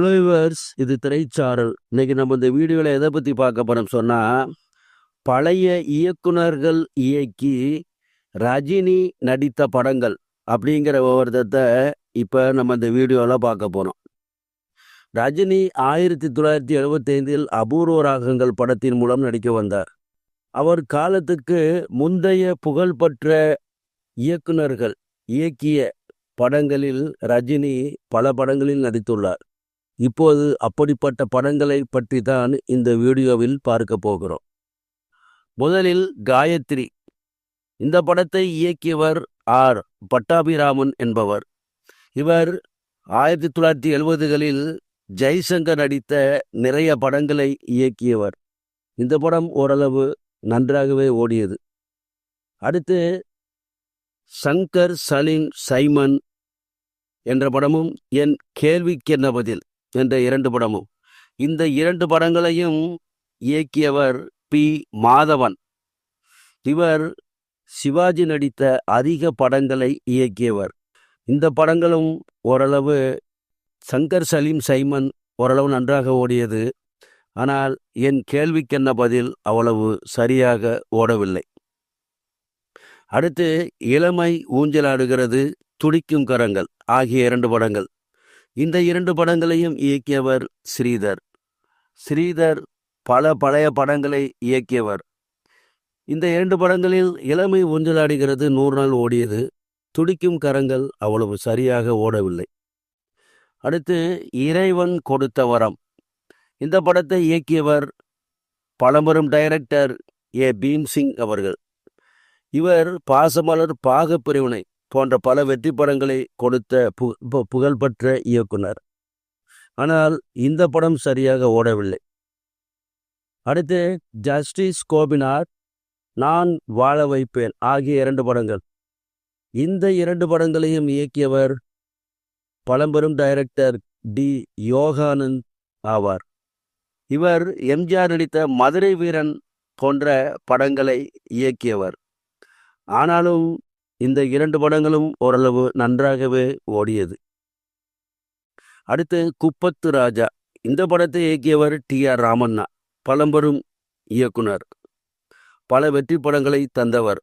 Viewers இது திரைச்சாரல். இன்னைக்கு நம்ம இந்த வீடியோவில் எதை பற்றி பார்க்க போகிறோம் சொன்னால் பழைய இயக்குனர்கள் இயக்கி ரஜினி நடித்த படங்கள் அப்படிங்கிற விவரத்தை இப்போ நம்ம இந்த வீடியோவில் பார்க்க போகிறோம் ரஜினி ஆயிரத்தி தொள்ளாயிரத்தி எழுபத்தைந்தில் அபூர்வ ராகங்கள் படத்தின் மூலம் நடிக்க வந்தார். அவர் காலத்துக்கு முந்தைய புகழ்பெற்ற இயக்குனர்கள் இயக்கிய படங்களில் ரஜினி பல படங்களில் நடித்துள்ளார். இப்போது அப்படிப்பட்ட படங்களை பற்றி தான் இந்த வீடியோவில் பார்க்க போகிறோம். முதலில் காயத்ரி. இந்த படத்தை இயக்கியவர் ஆர். பட்டாபிராமன் என்பவர். இவர் ஆயிரத்தி தொள்ளாயிரத்தி எழுபதுகளில் ஜெய்சங்கர் நடித்த நிறைய படங்களை இயக்கியவர். இந்த படம் ஓரளவு நன்றாகவே ஓடியது. அடுத்து சங்கர் சலீம் சைமன் என்ற படமும் என் கேள்விக்கென்ன பதில். என்ற இரண்டு படமும். இந்த இரண்டு படங்களையும் இயக்கியவர் பி. மாதவன். இவர் சிவாஜி நடித்த அதிக படங்களை இயக்கியவர். இந்த படங்களும் ஓரளவு சங்கர் சலீம் சைமன் ஓரளவு நன்றாக ஓடியது. ஆனால் என் கேள்விக்கென்ன பதில் அவ்வளவு சரியாக ஓடவில்லை. அடுத்து இளமை ஊஞ்சலாடுகிறது துடிக்கும் கரங்கள் ஆகிய இரண்டு படங்கள். இந்த இரண்டு படங்களையும் இயக்கியவர் ஸ்ரீதர். ஸ்ரீதர் பல பழைய படங்களை இயக்கியவர். இந்த இரண்டு படங்களில் இளமை ஊஞ்சலாடுகிறது நூறு நாள் ஓடியது. துடிக்கும் கரங்கள் அவ்வளவு சரியாக ஓடவில்லை. அடுத்து இறைவன் கொடுத்த வரம். இந்த படத்தை இயக்கியவர் பழம்பெரும் டைரக்டர் ஏ பீம்சிங் அவர்கள். இவர் பாசமலர் பாகப்பிரிவினை போன்ற பல வெற்றி படங்களை கொடுத்த பு பு- புகழ்பெற்ற இயக்குனர். ஆனால் இந்த படம் சரியாக ஓடவில்லை. அடுத்து ஜஸ்டிஸ் கோபினார் நான் வாழ வைப்பேன் ஆகிய இரண்டு படங்கள். இந்த இரண்டு படங்களையும் இயக்கியவர் பழம்பெரும் டைரக்டர் டி. யோகானந்த் ஆவார். இவர் எம்ஜிஆர் நடித்த மதுரை வீரன் போன்ற படங்களை இயக்கியவர். ஆனாலும் இந்த இரண்டு படங்களும் ஓரளவு நன்றாகவே ஓடியது. அடுத்து குப்பத்து ராஜா. இந்த படத்தை இயக்கியவர் டி. ஆர். ராமண்ணா. பழம்பெரும் இயக்குனர். பல வெற்றி படங்களை தந்தவர்.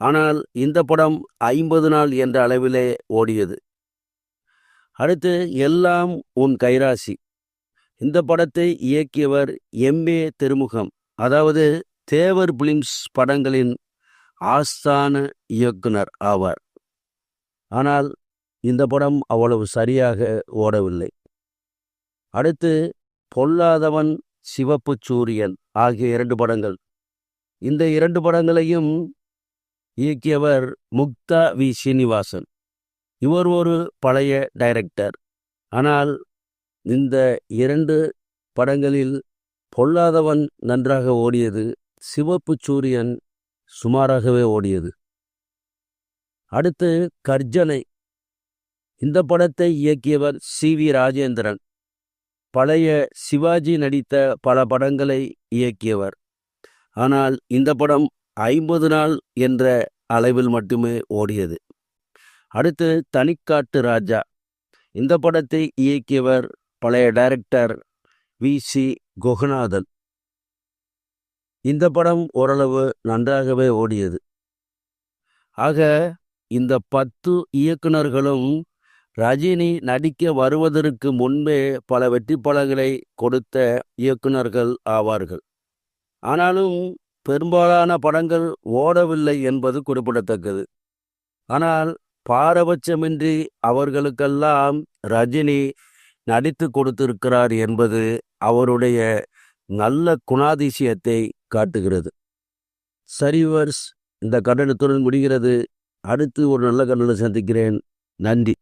ஆனால் இந்த படம் ஐம்பது நாள் என்ற அளவிலே ஓடியது. அடுத்து எல்லாம் உன் கைராசி. இந்த படத்தை இயக்கியவர் எம். ஏ. திருமுகம். அதாவது தேவர் பிலிம்ஸ் படங்களின் ஆஸ்தான இயக்குனர் ஆவார். ஆனால் இந்த படம் அவ்வளவு சரியாக ஓடவில்லை. அடுத்து பொல்லாதவன் சிவப்பு சூரியன் ஆகிய இரண்டு படங்கள். இந்த இரண்டு படங்களையும் இயக்கியவர் முக்தா வி. சீனிவாசன். இவர் ஒரு பழைய டைரக்டர். ஆனால் இந்த இரண்டு படங்களில் பொல்லாதவன் நன்றாக ஓடியது சிவப்பு சூரியன் சுமாராகவே ஓடியது. அடுத்து கர்ஜனை. இந்த படத்தை இயக்கியவர் சி. வி. ராஜேந்திரன். பழைய சிவாஜி நடித்த பல படங்களை இயக்கியவர். ஆனால் இந்த படம் ஐம்பது நாள் என்ற அளவில் மட்டுமே ஓடியது. அடுத்து தனிக்காட்டு ராஜா. இந்த படத்தை இயக்கியவர் பழைய டைரக்டர் வி. சி. குகநாதன். இந்த படம் ஓரளவு நன்றாகவே ஓடியது. ஆக இந்த பத்து இயக்குனர்களும் ரஜினி நடிக்க வருவதற்கு முன்பே பல வெற்றி படங்களை கொடுத்த இயக்குனர்கள் ஆவார்கள். ஆனாலும் பெரும்பாலான படங்கள் ஓடவில்லை என்பது குறிப்பிடத்தக்கது. ஆனால் பாரபட்சமின்றி அவர்களுக்கெல்லாம் ரஜினி நடித்து கொடுத்திருக்கிறார் என்பது அவருடைய நல்ல குணாதிசயத்தை காட்டுகிறது. சரிவர்ஸ் இந்த கண்டனத்துடன் முடிகிறது. அடுத்து ஒரு நல்ல கண்டனம் சந்திக்கிறேன். நன்றி.